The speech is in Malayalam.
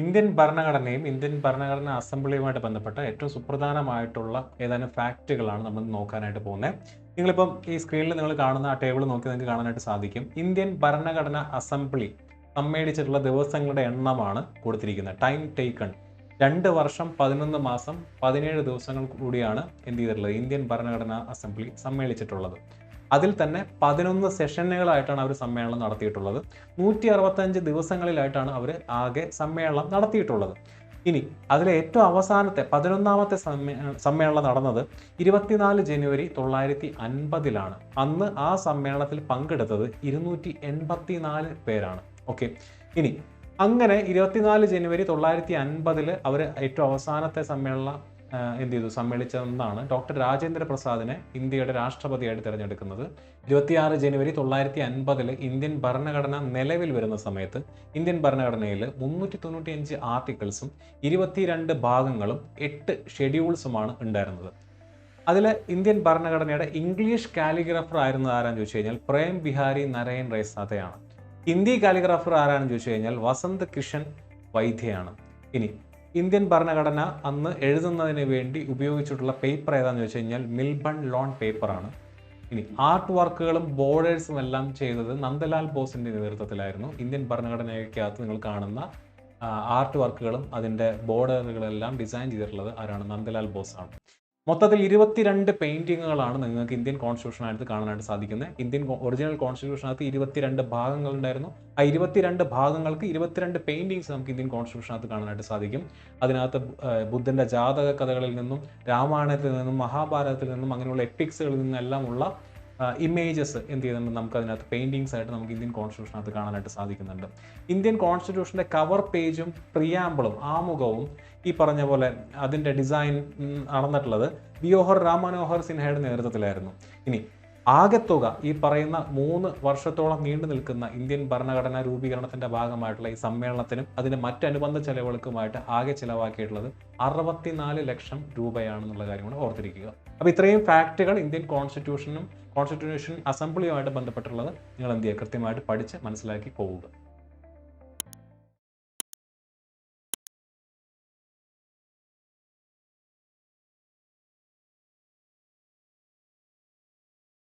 ഇന്ത്യൻ ഭരണഘടനയും ഇന്ത്യൻ ഭരണഘടന അസംബ്ലിയുമായിട്ട് ബന്ധപ്പെട്ട ഏറ്റവും സുപ്രധാനമായിട്ടുള്ള ഏതാനും ഫാക്റ്റുകളാണ് നമ്മൾ നോക്കാനായിട്ട് പോകുന്നത്. നിങ്ങളിപ്പം ഈ സ്ക്രീനിൽ നിങ്ങൾ കാണുന്ന ആ ടേബിൾ നോക്കി നിങ്ങൾക്ക് കാണാനായിട്ട് സാധിക്കും. ഇന്ത്യൻ ഭരണഘടന അസംബ്ലി സമ്മേളിച്ചിട്ടുള്ള ദിവസങ്ങളുടെ എണ്ണമാണ് കൊടുത്തിരിക്കുന്നത്. ടൈം ടേക്കൺ രണ്ട് വർഷം പതിനൊന്ന് മാസം പതിനേഴ് ദിവസങ്ങൾ കൂടിയാണ് എന്ത് ചെയ്തിട്ടുള്ളത്? ഇന്ത്യൻ ഭരണഘടനാ അസംബ്ലി സമ്മേളിച്ചിട്ടുള്ളത്. അതിൽ തന്നെ പതിനൊന്ന് സെഷനുകളായിട്ടാണ് അവർ സമ്മേളനം നടത്തിയിട്ടുള്ളത്. നൂറ്റി അറുപത്തഞ്ച് ദിവസങ്ങളിലായിട്ടാണ് അവർ ആകെ സമ്മേളനം നടത്തിയിട്ടുള്ളത്. ഇനി അതിലെ ഏറ്റവും അവസാനത്തെ പതിനൊന്നാമത്തെ സമ്മേ സമ്മേളനം നടന്നത് ഇരുപത്തിനാല് ജനുവരി തൊള്ളായിരത്തി അൻപതിലാണ്. അന്ന് ആ സമ്മേളനത്തിൽ പങ്കെടുത്തത് ഇരുന്നൂറ്റി എൺപത്തിനാല് പേരാണ്. ഓക്കെ. ഇനി അങ്ങനെ ഇരുപത്തിനാല് ജനുവരി തൊള്ളായിരത്തി അൻപതിൽ അവർ ഏറ്റവും അവസാനത്തെ സമ്മേളനം എന്ത് ചെയ്തു സമ്മേളിച്ചതെന്നാണ്. ഡോക്ടർ രാജേന്ദ്ര പ്രസാദിനെ ഇന്ത്യയുടെ രാഷ്ട്രപതിയായിട്ട് തിരഞ്ഞെടുക്കുന്നത്. ഇരുപത്തിയാറ് ജനുവരി തൊള്ളായിരത്തി അൻപതിൽ ഇന്ത്യൻ ഭരണഘടന നിലവിൽ വരുന്ന സമയത്ത് ഇന്ത്യൻ ഭരണഘടനയിൽ മുന്നൂറ്റി തൊണ്ണൂറ്റി അഞ്ച് ആർട്ടിക്കിൾസും ഇരുപത്തിരണ്ട് ഭാഗങ്ങളും എട്ട് ഷെഡ്യൂൾസുമാണ് ഉണ്ടായിരുന്നത്. അതിൽ ഇന്ത്യൻ ഭരണഘടനയുടെ ഇംഗ്ലീഷ് കാലിഗ്രാഫർ ആയിരുന്നത് ആരാന്ന് ചോദിച്ചു കഴിഞ്ഞാൽ പ്രേം ബിഹാരി നരയൻ റൈസാതയാണ് ഹിന്ദി കാലിഗ്രാഫർ ആരാണെന്ന് ചോദിച്ചു കഴിഞ്ഞാൽ വസന്ത് കിഷൻ വൈദ്യയാണ്. ഇനി ഇന്ത്യൻ ഭരണഘടന അന്ന് എഴുതുന്നതിന് വേണ്ടി ഉപയോഗിച്ചിട്ടുള്ള പേപ്പർ ഏതാണെന്ന് ചോദിച്ചു കഴിഞ്ഞാൽ മിൽബൺ ലോൺ പേപ്പറാണ് ഇനി ആർട്ട് വർക്കുകളും ബോർഡേഴ്സും എല്ലാം ചെയ്തത് നന്ദലാൽ ബോസിന്റെ നേതൃത്വത്തിലായിരുന്നു. ഇന്ത്യൻ ഭരണഘടനയ്ക്കകത്ത് നിങ്ങൾ കാണുന്ന ആർട്ട് വർക്കുകളും അതിന്റെ ബോർഡറുകളെല്ലാം ഡിസൈൻ ചെയ്തിട്ടുള്ളത് ആരാണ്? നന്ദലാൽ ബോസ് ആണ് മൊത്തത്തിൽ ഇരുപത്തിരണ്ട് പെയിന്റിങ്ങുകളാണ് നിങ്ങൾക്ക് ഇന്ത്യൻ കോൺസ്റ്റിറ്റ്യൂഷനകത്ത് കാണാനായിട്ട് സാധിക്കുന്നത്. ഇന്ത്യൻ ഒറിജിനൽ കോൺസ്റ്റിറ്റ്യൂഷനകത്ത് ഇരുപത്തിരണ്ട് ഭാഗങ്ങൾ ഉണ്ടായിരുന്നു ആ ഇരുപത്തിരണ്ട് ഭാഗങ്ങൾക്ക് ഇരുപത്തിരണ്ട് പെയിന്റിങ്സ് നമുക്ക് ഇന്ത്യൻ കോൺസ്റ്റിറ്റ്യൂഷനകത്ത് കാണാനായിട്ട് സാധിക്കും. അതിനകത്ത് ബുദ്ധന്റെ ജാതക കഥകളിൽ നിന്നും രാമായണത്തിൽ നിന്നും മഹാഭാരതത്തിൽ നിന്നും അങ്ങനെയുള്ള എപ്പിക്സുകളിൽ നിന്നെല്ലാം ഉള്ള ഇമേജസ് എന്ത് ചെയ്യുന്നുണ്ട്? നമുക്ക് അതിനകത്ത് പെയിന്റിങ്സ് ആയിട്ട് നമുക്ക് ഇന്ത്യൻ കോൺസ്റ്റിറ്റ്യൂഷനകത്ത് കാണാനായിട്ട് സാധിക്കുന്നുണ്ട്. ഇന്ത്യൻ കോൺസ്റ്റിറ്റ്യൂഷന്റെ കവർ പേജും പ്രിയാമ്പിളും ആമുഖവും ഈ പറഞ്ഞ പോലെ അതിന്റെ ഡിസൈൻ നടന്നിട്ടുള്ളത് വിയോഹർ രാമനോഹർ സിൻഹയുടെ നേതൃത്വത്തിലായിരുന്നു. ഇനി ആകെത്തുക ഈ പറയുന്ന മൂന്ന് വർഷത്തോളം നീണ്ടു നിൽക്കുന്ന ഇന്ത്യൻ ഭരണഘടനാ രൂപീകരണത്തിന്റെ ഭാഗമായിട്ടുള്ള ഈ സമ്മേളനത്തിനും അതിന്റെ മറ്റനുബന്ധ ചെലവുകൾക്കുമായിട്ട് ആകെ ചിലവാക്കിയിട്ടുള്ളത് അറുപത്തിനാല് ലക്ഷം രൂപയാണെന്നുള്ള കാര്യം കൂടെ ഓർത്തിരിക്കുക. അപ്പോൾ ഇത്രയും ഫാക്റ്റുകൾ ഇന്ത്യൻ കോൺസ്റ്റിറ്റ്യൂഷനും കോൺസ്റ്റിറ്റ്യൂഷൻ അസംബ്ലിയുമായിട്ട് ബന്ധപ്പെട്ടുള്ളത് നിങ്ങൾ എന്ത് ചെയ്യുക? കൃത്യമായിട്ട് പഠിച്ച് മനസ്സിലാക്കി പോവുക.